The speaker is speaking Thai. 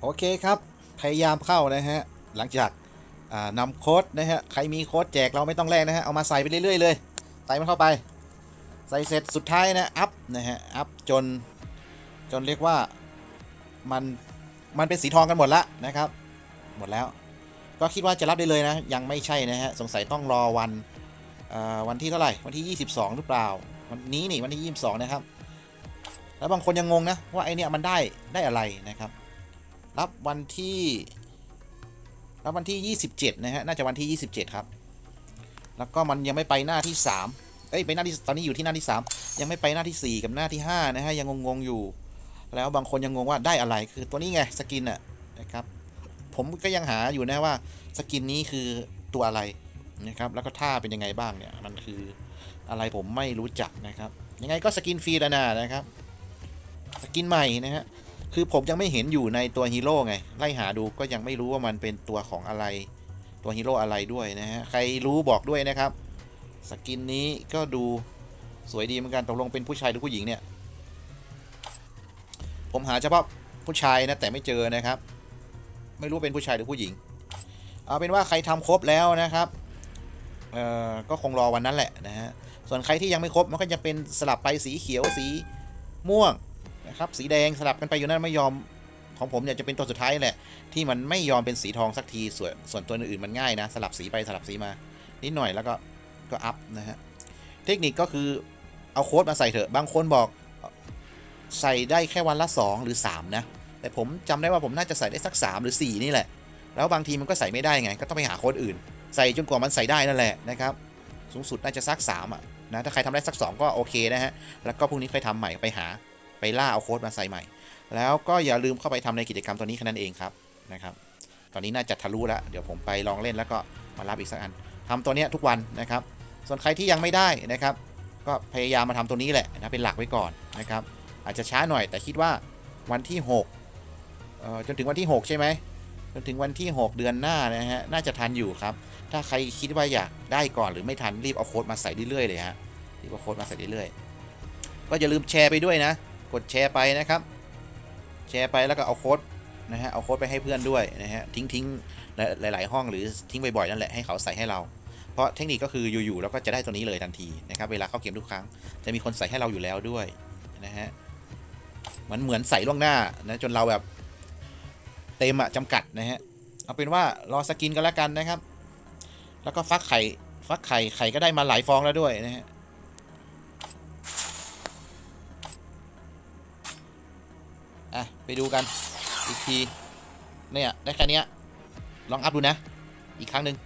โอเคครับ พยายามเข้านะฮะ หลังจากนำโค้ดนะฮะ ใครมีโค้ดแจกเราไม่ต้องแลกนะฮะ เอามาใส่ไปเรื่อยๆเลย ใส่มันเข้าไป ใส่เสร็จสุดท้ายนะ อัพนะฮะ อัพจน จนเรียกว่ามัน มันเป็นสีทองกันหมดละนะครับ หมดแล้ว ก็คิดว่าจะรับได้เลยนะ ยังไม่ใช่นะฮะ สงสัยต้องรอวันวันที่เท่าไหร่ วันที่ 22 หรือเปล่า วันนี้นี่วันที่ 22 นะครับ แล้วบางคนยังงงนะว่าไอเนี่ยมันได้ได้อะไรนะครับ รับวันที่ รับวันที่ 27 นะฮะ น่าจะวันที่ 27 ครับ แล้วก็มันยังไม่ไปหน้าที่ 3 เอ้ย ไปหน้าที่ ตอนนี้อยู่ที่หน้าที่ 3 ยังไม่ไปหน้าที่ 4 กับหน้าที่ 5 นะฮะ ยังงงๆอยู่ แล้วบางคนยังงงว่าได้อะไร คือตัวนี้ไง สกินอะนะครับ ผมก็ยังหาอยู่นะว่าสกินนี้คือตัวอะไรนะครับ แล้วก็ท่าเป็นยังไงบ้างเนี่ย มันคืออะไรผมไม่รู้จักนะครับ ยังไงก็สกินฟรีแล้วนะนะครับ สกินใหม่นะฮะ คือผมยังไม่เห็นอยู่ในตัวฮีโร่ไง ไล่หาดูก็ยังไม่รู้ว่ามันเป็นตัวของอะไร ตัวฮีโร่อะไรด้วยนะฮะ ใครรู้บอกด้วยนะครับ สกินนี้ก็ดูสวยดีเหมือนกันตกลงเป็นผู้ชายหรือผู้หญิงเนี่ย ผมหาเฉพาะผู้ชายนะแต่ไม่เจอนะครับ ไม่รู้เป็นผู้ชายหรือผู้หญิง เอาเป็นว่าใครทำครบแล้วนะครับเอ่อก็คงรอวันนั้นแหละนะฮะ ส่วนใครที่ยังไม่ครบมันก็จะเป็นสลับไปสีเขียวสีม่วง นะครับ สีแดงสลับกันไปอยู่นั่นไม่ยอมของผมเนี่ยจะเป็นตัวสุดท้ายแหละที่มันไม่ยอมเป็นสีทองสักทีส่วนส่วนตัวอื่นๆมันง่ายนะ สลับสีไปสลับสีมา นิดหน่อยแล้วก็ก็อัพนะฮะเทคนิคก็คือเอาโค้ดมาใส่เถอะบางคนบอกใส่ได้แค่วันละ 2 หรือ 3 นะ แต่ผมจำได้ว่าผมน่าจะใส่ได้สัก 3 หรือ 4 นี่แหละ แล้วบางทีมันก็ใส่ไม่ได้ไง ก็ต้องไปหาโค้ดอื่น ใส่จนกว่ามันใส่ได้นั่นแหละนะครับสูงสุดน่าจะสัก3อะนะถ้าใครทำได้สัก 2 ก็โอเคนะฮะแล้วก็พรุ่งนี้ค่อยทำใหม่ไปหา ไปล่าเอาโค้ดมาใส่ใหม่ แล้วก็อย่าลืมเข้าไปทำในกิจกรรมตัวนี้แค่นั้นเองครับนะครับ ตอนนี้น่าจะทะลุแล้ว เดี๋ยวผมไปลองเล่นแล้วก็มารับอีกสักอันทำตัวเนี้ยทุกวันนะครับ ส่วนใครที่ยังไม่ได้นะครับ ก็พยายามมาทำตัวนี้แหละนะเป็นหลักไว้ก่อนนะครับ อาจจะช้าหน่อยแต่คิดว่าวันที่6เอ่อจนถึงวันที่ 6 ใช่ไหมจนถึงวันที่ 6 เดือนหน้านะฮะน่าจะทันอยู่ครับ ถ้าใครคิดว่าอยากได้ก่อนหรือไม่ทันรีบเอาโค้ดมาใส่เรื่อยๆเลยฮะรีบเอาโค้ดมาใส่เรื่อยๆก็อย่าลืมแชร์ไปด้วยนะ กดแชร์ไปนะครับ แชร์ไปแล้วก็เอาโค้ดนะฮะเอาโค้ดไปให้เพื่อนด้วยนะฮะทิ้งทิ้งหลาย ๆ ห้องหรือทิ้งบ่อยๆนั่นแหละให้เขาใส่ให้เรา เพราะเทคนิคก็คืออยู่ๆเราก็จะได้ตัวนี้เลยทันทีนะครับเวลาเข้าเกมทุกครั้ง จะมีคนใส่ให้เราอยู่แล้วด้วยนะฮะมันเหมือนใส่ล่วงหน้านะจนเราแบบเต็มอะจำกัดนะฮะเอาเป็นว่ารอสกินกันแล้วกันนะครับ แล้วก็ฟักไข่ฟักไข่ไข่ก็ได้มาหลายฟองแล้วด้วยนะฮะ อะ ไปดูกัน อีกที เนี่ย ได้แค่นี้ลองอัพดูนะ อีกครั้งหนึ่ง